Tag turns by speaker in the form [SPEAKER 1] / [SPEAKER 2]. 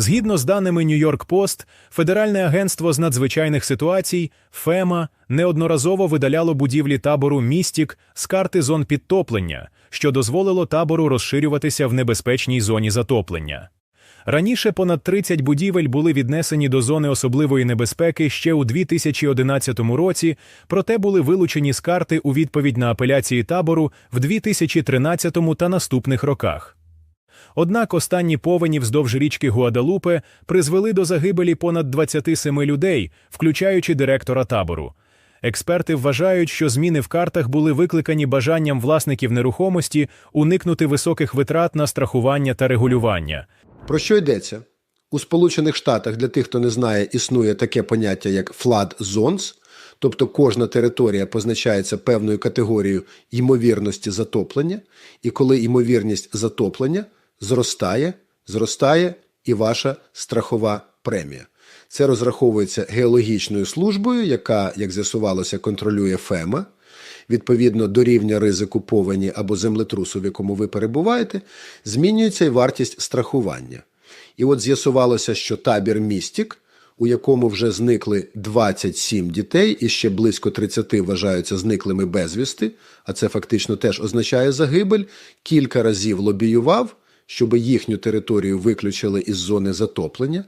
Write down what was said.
[SPEAKER 1] Згідно з даними Нью-Йорк Пост, Федеральне агентство з надзвичайних ситуацій ФЕМА неодноразово видаляло будівлі табору Містік з карти зон підтоплення, що дозволило табору розширюватися в небезпечній зоні затоплення. Раніше понад 30 будівель були віднесені до зони особливої небезпеки ще у 2011 році, проте були вилучені з карти у відповідь на апеляції табору в 2013 та наступних роках. Однак останні повені вздовж річки Гуадалупе призвели до загибелі понад 27 людей, включаючи директора табору. Експерти вважають, що зміни в картах були викликані бажанням власників нерухомості уникнути високих витрат на страхування та регулювання.
[SPEAKER 2] Про що йдеться? У Сполучених Штатах, для тих, хто не знає, існує таке поняття як flood zones, тобто кожна територія позначається певною категорією ймовірності затоплення, і коли ймовірність затоплення зростає, зростає і ваша страхова премія. Це розраховується геологічною службою, яка, як з'ясувалося, контролює ФЕМА. Відповідно до рівня ризику повені або землетрусу, в якому ви перебуваєте, змінюється і вартість страхування. І от з'ясувалося, що табір Містік, у якому вже зникли 27 дітей, і ще близько 30 вважаються зниклими безвісти, а це фактично теж означає загибель, кілька разів лобіював, щоб їхню територію виключили із зони затоплення.